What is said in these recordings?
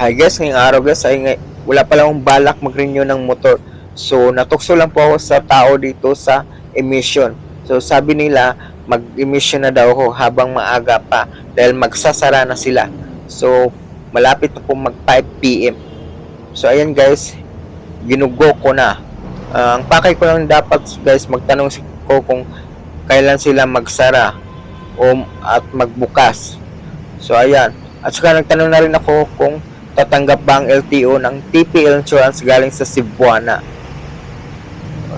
Hi guys, ngayong araw guys ay ngay- wala pala akong balak mag-renew ng motor. So natukso lang po ako sa tao dito sa emission. So sabi nila mag-emission na daw ako habang maaga pa dahil magsasara na sila. So malapit na po mag 5 PM. So ayan guys, ginugo ko na. Ah, ang pakay ko lang dapat guys magtanong ko kung kailan sila magsara o at magbukas. So ayan. At saka nagtanong na rin ako kung tatanggap ba ang LTO ng TPL Insurance galing sa Cebuana.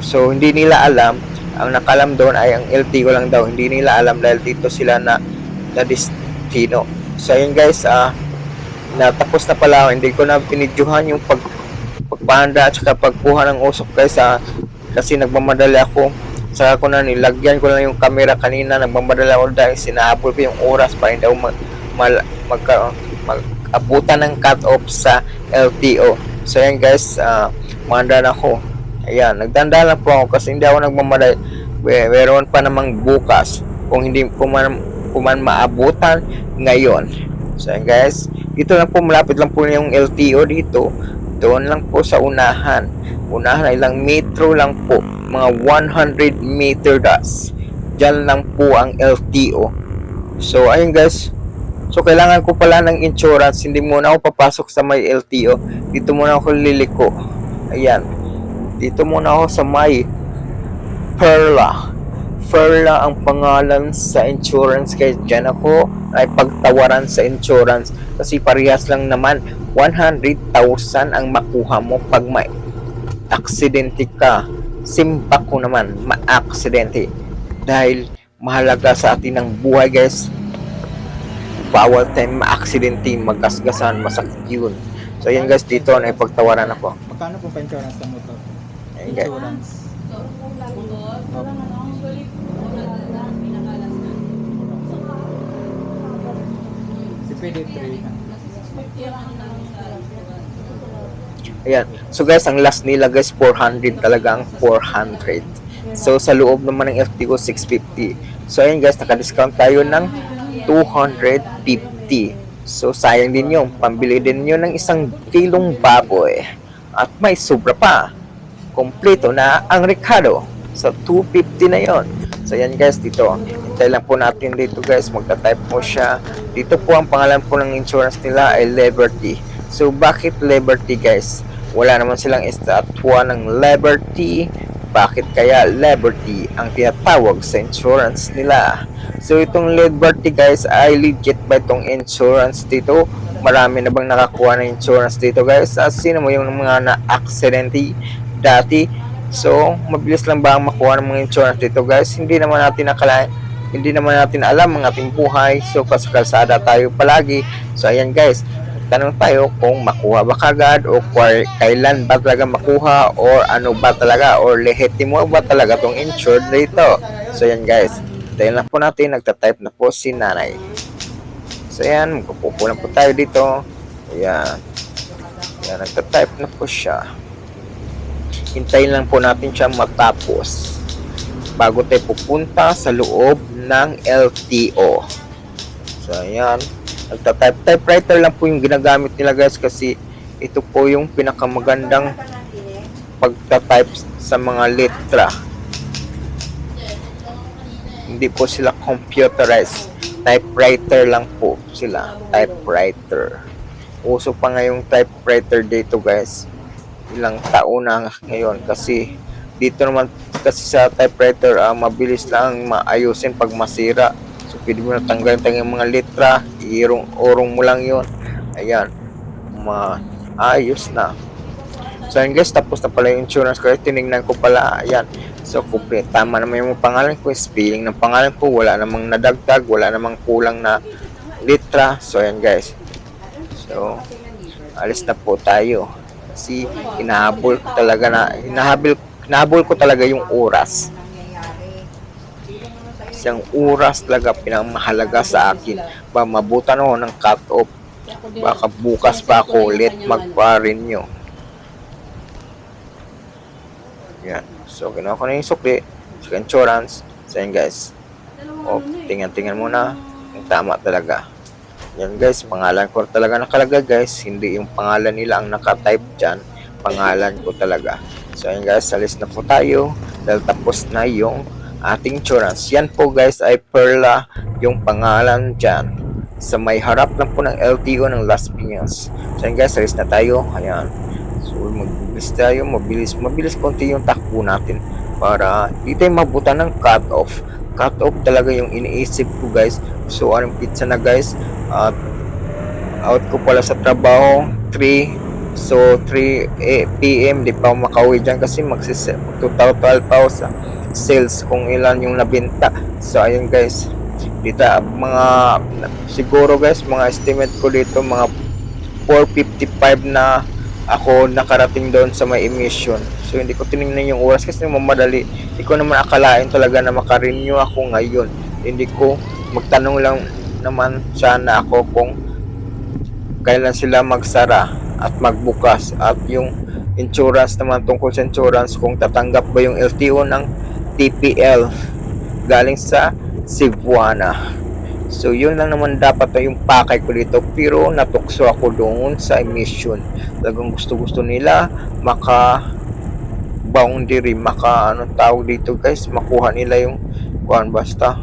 So hindi nila alam, ang nakalam doon ay ang LTO lang daw. Hindi nila alam dahil dito sila na na destino. So ayun guys, ah natapos na pala. Hindi ko na pinidyuhan yung pag pagpahanda at saka pagkuha ng usok guys ah, kasi nagmamadali ako. Saka ko na nilagyan ko lang yung camera kanina. Nagmamadali ako dahil sinahabol ko yung oras para hindi ako mag, mal, magka, mag-abutan ng cut-off sa LTO. So yan guys, uh, manda na ako. Ayan, nagdanda lang po ako kasi hindi ako nagmamadali. We- Meron pa namang bukas kung hindi ko man, kung man maabutan ngayon. So yan guys, dito lang po malapit lang po yung LTO dito. Doon lang po sa unahan. Unahan ay lang metro lang po. Mga 100 meter das. Diyan lang po ang LTO. So ayun guys, So kailangan ko pala ng insurance, hindi muna ako papasok sa may LTO. Dito muna ako liliko. Ayan. Dito muna ako sa may Perla. Perla ang pangalan sa insurance kaya dyan ako ay pagtawaran sa insurance kasi parehas lang naman 100,000 ang makuha mo pag may aksidente ka. Simpa ko naman, ma-aksidente. Dahil mahalaga sa atin ang buhay guys bawal tayong ma-aksidente, magasgasan, masakit yun. So yun guys, dito na ipagtawaran ako. Magkano po pa-insurance ng motor? Insurance. Si PD3. Ayan. So guys, ang last nila guys, 400 talaga ang 400. So sa loob naman ng FTO, 650. So ayun guys, naka-discount tayo ng 250. So sayang din yung pambili din yun ng isang kilong baboy. At may sobra pa. Kompleto na ang Ricardo. So 250 na yon. So yan guys, dito. Hintay lang po natin dito guys. Magta-type mo siya. Dito po ang pangalan po ng insurance nila ay Liberty. So bakit Liberty guys? Wala naman silang estatwa ng Liberty. Bakit kaya Liberty ang tinatawag sa insurance nila? So itong Liberty guys ay legit ba itong insurance dito? Marami na bang nakakuha ng insurance dito guys? At sino mo yung mga na-accidente dati? So mabilis lang ba ang makuha ng mga insurance dito guys? Hindi naman natin nakalain hindi naman natin alam ang ating buhay. So kalsada tayo palagi. So ayan guys, tanong tayo kung makuha ba kagad o kailan ba talaga makuha or ano ba talaga or lehetimo ba talaga tong insured dito. So yan guys, dahil na po natin, nagta-type na po si nanay. So yan, magpupo na po tayo dito. Ayan. Ayan, nagta-type na po siya. Hintayin lang po natin siya matapos bago tayo pupunta sa loob ng LTO. So ayan, nagta-type typewriter lang po yung ginagamit nila guys kasi ito po yung pinakamagandang pagta-type sa mga letra. Hindi po sila computerized. Typewriter lang po sila. Typewriter. Uso pa nga yung typewriter dito guys. Ilang taon na ngayon kasi dito naman kasi sa typewriter ah, mabilis lang maayusin pag masira. So pwede mo na tanggalin yung mga letra, iirong-urong mo lang yon. Ayan. Maayos na. So ayun guys, tapos na pala yung insurance ko. Tinignan ko pala, ayan. So complete. Tama naman yung pangalan ko, spelling ng pangalan ko. Wala namang nadagdag, wala namang kulang na litra. So ayan guys. So, alis na po tayo. Kasi hinahabol ko talaga na, hinahabol, hinahabol ko talaga yung oras. Isang oras talaga pinamahalaga sa akin. Ba mabutan ako ng cut-off. Baka bukas pa ako ulit magpa-renew. Yan. So, ginawa ko na yung sukli. Sa insurance. So, yan guys. O, tingnan-tingnan muna. Yung tama talaga. Yan guys, pangalan ko talaga nakalagay guys. Hindi yung pangalan nila ang nakatype dyan. Pangalan ko talaga. So ayun guys, alis na po tayo. Dahil tapos na yung ating insurance. Yan po guys ay Perla yung pangalan dyan. Sa may harap lang po ng LTO ng Las Piñas. So ayun guys, alis na tayo. Ayan. So mabilis tayo, mabilis. Mabilis konti yung takbo natin. Para di tayo mabutan ng cut off. Cut off talaga yung iniisip ko guys. So anong pizza na guys. At out ko pala sa trabaho 3 so 3 eh, PM di pa makauwi dyan kasi magsis total pa ako sa sales kung ilan yung nabenta so ayun guys. Dito mga siguro guys mga estimate ko dito mga 455 na ako nakarating doon sa may emission. So hindi ko tinignan yung oras kasi mamadali. Hindi ko naman akalain talaga na makarenew ako ngayon. Hindi ko magtanong lang naman sana ako kung kailan sila magsara at magbukas. At yung insurance naman tungkol sa insurance kung tatanggap ba yung LTO ng TPL galing sa Cebuana so yun lang naman dapat yung pakay ko dito pero natukso ako doon sa emission talagang gusto gusto nila maka boundary maka ano tawag dito guys makuha nila yung kuan basta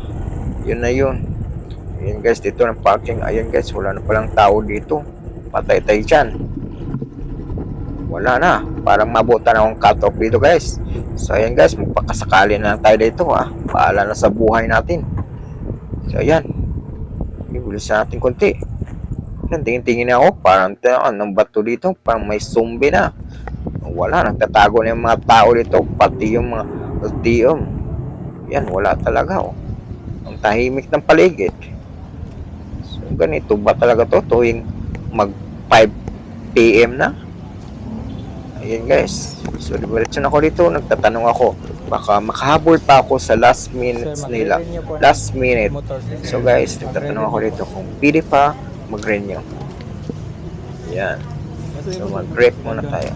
yun na yun Ayan guys, dito ng parking. Ayan guys, wala na palang tao dito. Patay tayo dyan. Wala na. Parang mabutan akong cut off dito guys. So ayan guys, magpakasakali na lang tayo dito ha. Paala na sa buhay natin. So ayan. Ibilis natin konti. Tingin-tingin ako. Parang anong bato dito. Parang may zombie na. Wala, nagtatago na yung mga tao dito. Pati yung mga LTO. Yan, wala talaga oh. Ang tahimik ng paligid. So, ganito ba talaga to tuwing mag 5 PM na? Ayan guys. So, diretso na ako dito. Nagtatanong ako. Baka makahabol pa ako sa last minutes Sir, nila. Last minute. So guys, nagtatanong ako dito kung pili pa mag-renew. Yan. So mag-grip muna tayo.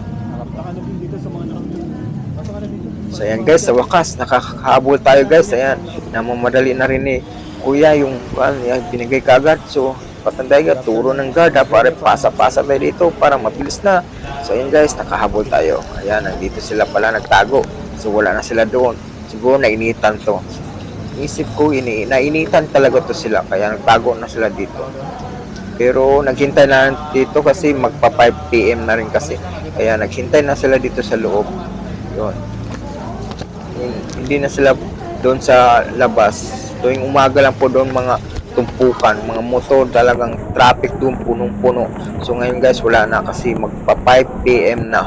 So ayan guys, sa wakas, nakakahabol tayo guys. Ayan, namamadali na rin eh. Kuya, yung, ano, yung binigay kagad. So, patanday ka, turo ng guard ha, para pasa-pasa tayo dito para mabilis na. So ayan guys, nakahabol tayo. Ayan, nandito sila pala nagtago. So wala na sila doon. Siguro nainitan to. Isip ko, ini nainitan talaga to sila. Kaya nagtago na sila dito. Pero naghintay na dito kasi magpa 5 PM na rin kasi. Kaya naghintay na sila dito sa loob. Yun. Hin- Hindi na sila doon sa labas. Tuwing umaga lang po doon mga tumpukan, mga motor talagang traffic doon punong-puno. So ngayon guys wala na kasi magpa 5 PM na.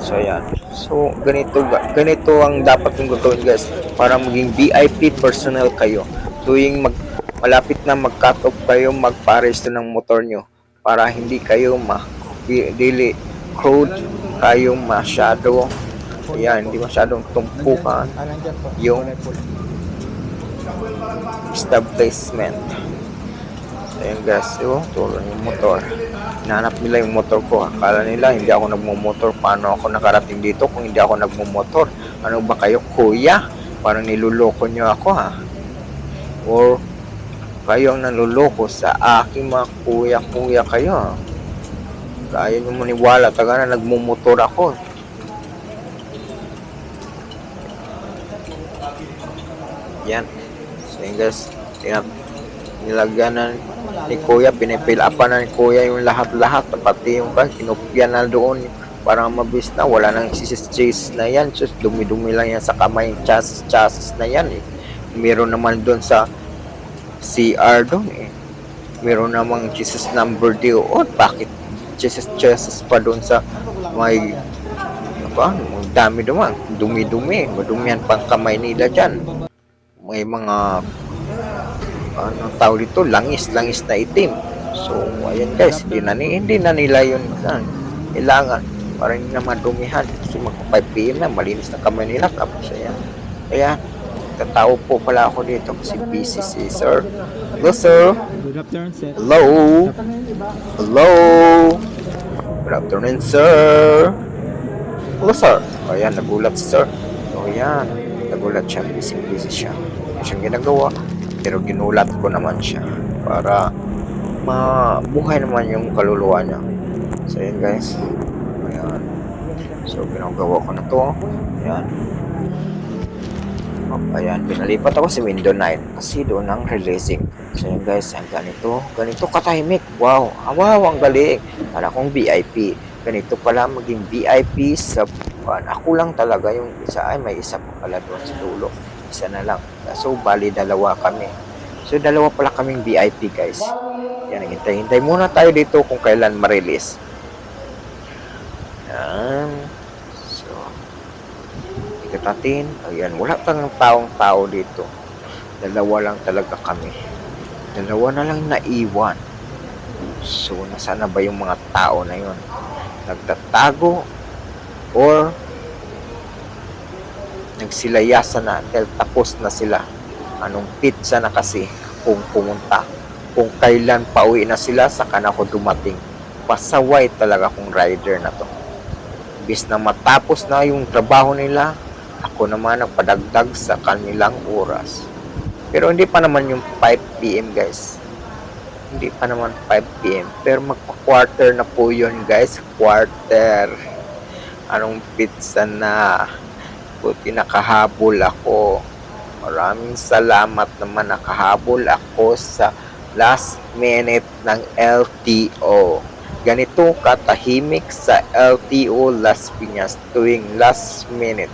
So ayan. So ganito ga- ganito ang dapat yung gagawin guys para maging VIP personnel kayo. Tuwing mag malapit na mag-cut off kayo magparesto ng motor nyo para hindi kayo ma di- dili crowd kayo masyado Ayan, hindi masyadong tumpukan. Yung- Pula. establishment. Ayan guys, yung tulong yung motor. Hinahanap nila yung motor ko. Akala nila hindi ako nagmumotor. Paano ako nakarating dito kung hindi ako nagmumotor? Ano ba kayo, kuya? Parang niluloko nyo ako ha? Or kayo ang naluloko sa aking mga kuya-kuya kayo ha? Kaya nyo maniwala, taga na nagmumotor ako. Yan. Yun guys, tingnan, nilagyan na ni Kuya, pinipill up pa na ni Kuya yung lahat-lahat, pati yung kan, kinopya na doon. Para mabilis na, wala nang chassis na yan, just dumi-dumi lang yan sa kamay, chassis-chassis na yan eh. Meron naman doon sa CR doon eh. Meron namang chassis number doon, bakit chassis-chassis pa doon sa may ano ba, ang dami naman, dumi-dumi, madumihan pang kamay nila dyan may mga ano tawag dito, langis-langis na itim. So, ayan guys, hindi na, ni- hindi na nila yun ah, kailangan para hindi na madumihan. Kasi mag 5 PM na, malinis na kamay nila. Tapos ayan. Kaya, tatawo po pala ako dito kasi busy si sir. Hello sir. Good afternoon, sir. Hello. Hello. Good afternoon sir. Hello sir. Ayan, nagulat si sir. O yan, nagulat siya. Busy busy siya. Siyang ginagawa. Pero ginulat ko naman siya para mabuhay naman yung kaluluwa niya. So, yun guys. Ayan. So, ginagawa ko na to. Ayan. Oh, ayan, pinalipat ako sa window 9 kasi doon ang releasing. So yun guys, ang ganito, ganito katahimik. Wow, ah, wow, ang galing. Para akong VIP. Ganito pala maging VIP sa. Ako lang talaga yung isa. Ay, may isa pa pala doon sa dulo. Isa na lang. So, bali dalawa kami. So, dalawa pala kaming VIP guys. Yan, hintay-hintay muna tayo dito kung kailan ma-release. Yan. So, Ikat. Ayan, wala pang taong-tao dito. Dalawa lang talaga kami. Dalawa na lang naiwan. So, nasaan na ba yung mga tao na yon? Nagtatago or nagsilayasan na dahil tapos na sila. Anong pizza na kasi kung pumunta. Kung kailan pauwi na sila, saka na ako dumating. Pasaway talaga kung rider na to. Bis na matapos na yung trabaho nila, ako naman nagpadagdag sa kanilang oras. Pero hindi pa naman yung 5 p.m. guys. Hindi pa naman 5 p.m. Pero magpa-quarter na po yun guys. Quarter. Anong pizza na. Buti nakahabol ako. Maraming salamat naman nakahabol ako sa last minute ng LTO. Ganito katahimik sa LTO Las Piñas tuwing last minute.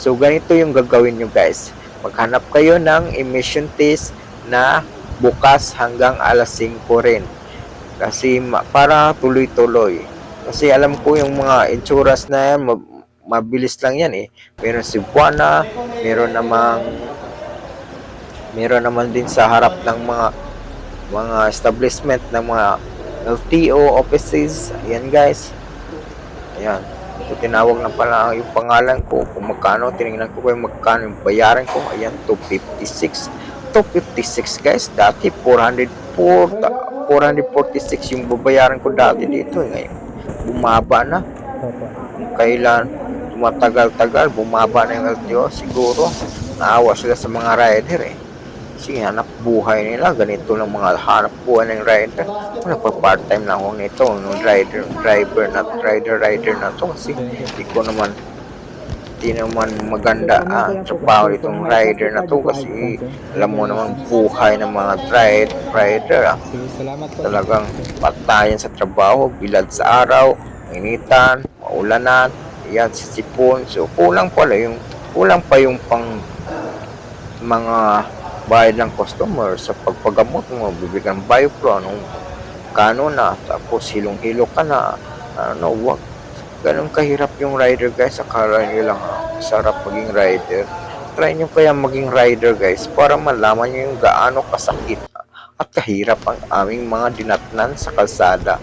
So ganito yung gagawin nyo guys. Maghanap kayo ng emission test na bukas hanggang alas 5 rin. Kasi para tuloy-tuloy. Kasi alam ko yung mga insurance na yan, mabilis lang yan eh. Meron si Buana, meron namang meron naman din sa harap ng mga mga establishment ng mga LTO offices. Ayan guys. Ayan. So, tinawag na pala yung pangalan ko kung magkano. Tinignan ko kung magkano yung bayaran ko. Ayan, 256. 256 guys. Dati 404, 446 yung babayaran ko dati dito. Eh, Ngayon, bumaba na. Kailan tumatagal-tagal, bumaba na yung LTO. Siguro, naawa sila sa mga rider eh. Kasi hanap buhay nila, ganito lang mga hanap buhay ng rider. Nagpa-part-time na ako nito, nung rider, driver na, rider, rider na to. Kasi hindi ko naman, hindi naman maganda ah, trabaho itong rider na to. Kasi alam mo naman buhay ng mga ride, rider ah talagang patayan sa trabaho, bilad sa araw, initan, maulanan, yan, sisipon. So, kulang pala yung, kulang pa yung pang mga bayad ng customer sa pagpagamot mo, bibigyan ng biopro, anong kano na, tapos hilong-hilo ka na, ano, wag. Ganun kahirap yung rider guys, akala nyo lang, ah, sarap maging rider. Try nyo kaya maging rider guys, para malaman nyo yung gaano kasakit at kahirap ang aming mga dinatnan sa kalsada.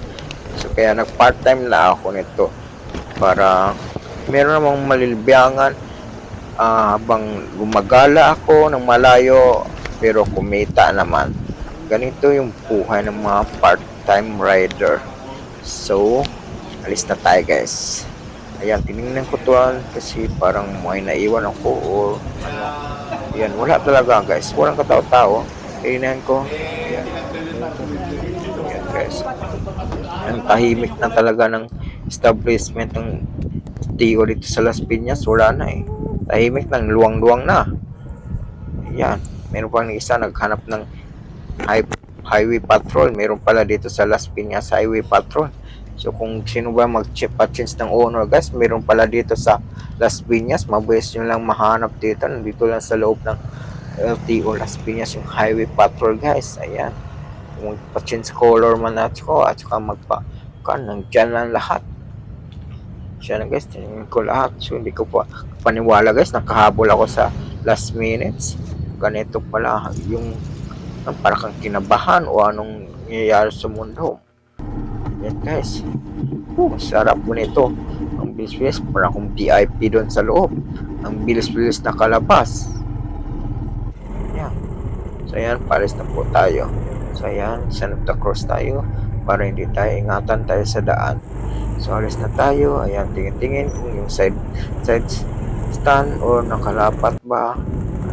So kaya nag part-time na ako nito para meron namang malilbiyangan ah, habang gumagala ako ng malayo pero kumita naman. Ganito yung buhay ng mga part-time rider. So, alis na tayo guys. Ayan, tinignan ko to ah, kasi parang may naiwan ako or ano. Ayan, wala talaga guys. Walang katao-tao. Tingnan ko. Ayan. Ayan guys. Ang tahimik na talaga ng establishment ng TO dito sa Las Piñas. Wala na eh. Tahimik ng luwang-luwang na. Ayan. Meron pang isa naghanap ng high, highway patrol. Meron pala dito sa Las Piñas highway patrol. So kung sino ba mag-change ng owner guys, meron pala dito sa Las Piñas. Mabilis nyo lang mahanap dito. Nandito lang sa loob ng LTO Las Piñas yung highway patrol guys. Ayan. Kung pa-change color man at at saka magpa kan nandyan lang lahat. Siya na guys, tinignan ko lahat. So hindi ko pa paniwala guys, nakahabol ako sa last minutes. Ganito pala yung ang para kang kinabahan o anong nangyayari sa mundo. Yan guys. Oh, sarap po nito. Ang bilis-bilis, para akong VIP doon sa loob. Ang bilis-bilis na kalabas. Yan. So yan, pares na po tayo. So yan, Santa Cruz tayo para hindi tayo ingatan tayo sa daan. So alis na tayo. Ayan, tingin-tingin kung yung side side stand or nakalapat ba.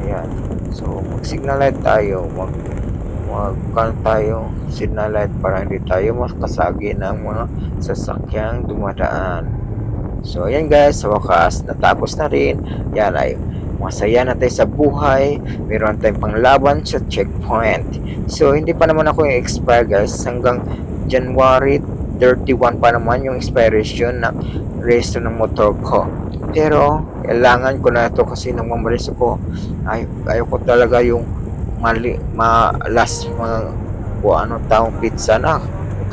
Ayan. So mag-signal light tayo. Mag magkan tayo signal light para hindi tayo makasagi ng mga sasakyang dumadaan. So, ayan guys, sa wakas, natapos na rin. Yan ay masaya na tayo sa buhay. Meron tayong panglaban sa checkpoint. So, hindi pa naman ako yung expire guys. Hanggang January 31 pa naman yung expiration ng resto ng motor ko. Pero, kailangan ko na ito kasi nang mamalis ako, ay, ayaw ko talaga yung mali, malas mga kung ano taong pizza na.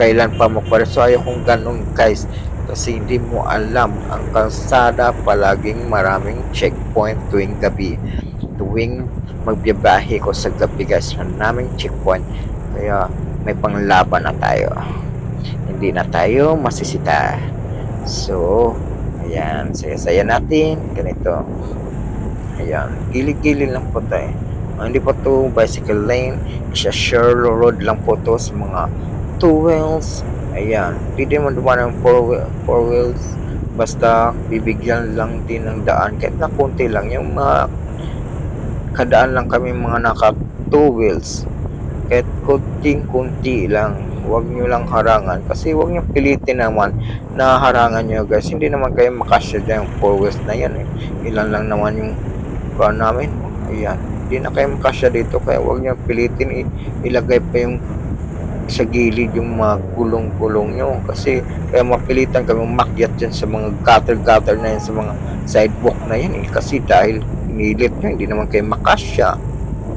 Kailan pa magpares. So, ayaw kong ganun guys. Kasi hindi mo alam ang kalsada palaging maraming checkpoint tuwing gabi. Tuwing magbiyabahe ko sa gabi guys maraming checkpoint. Kaya may panglaban na tayo hindi na tayo masisita so ayan saya-saya natin ganito ayan gilid-gilid lang po tayo Ah, hindi po to bicycle lane siya share road lang po to sa mga two wheels Ayan, hindi mo dumaan ng four, four wheels. Basta bibigyan lang din ng daan. Kahit na konti lang. Yung mga kadaan lang kami mga naka two wheels. Kahit kunting-kunti lang. Huwag nyo lang harangan. Kasi huwag nyo pilitin naman na harangan nyo guys. Hindi naman kayo makasya dyan yung four wheels na yan eh. Ilan lang naman yung car namin. Ayan. Hindi na kayo makasya dito. Kaya huwag nyo pilitin. ilagay pa yung sa gilid yung mga gulong-gulong nyo kasi kaya mapilitan kami umakyat dyan sa mga gutter-gutter na yan sa mga sidewalk na yan eh kasi dahil inilit nyo hindi naman kayo makasya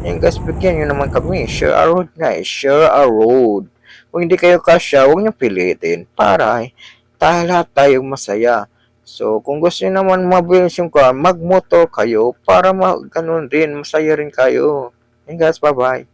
yan guys bigyan nyo naman kami share a road eh share a road kung hindi kayo kasya huwag nyo pilitin. Para eh, tayo lahat tayong masaya. So kung gusto nyo naman mabilis yung car magmotor kayo para ma ganun rin masaya rin kayo. Yan guys bye bye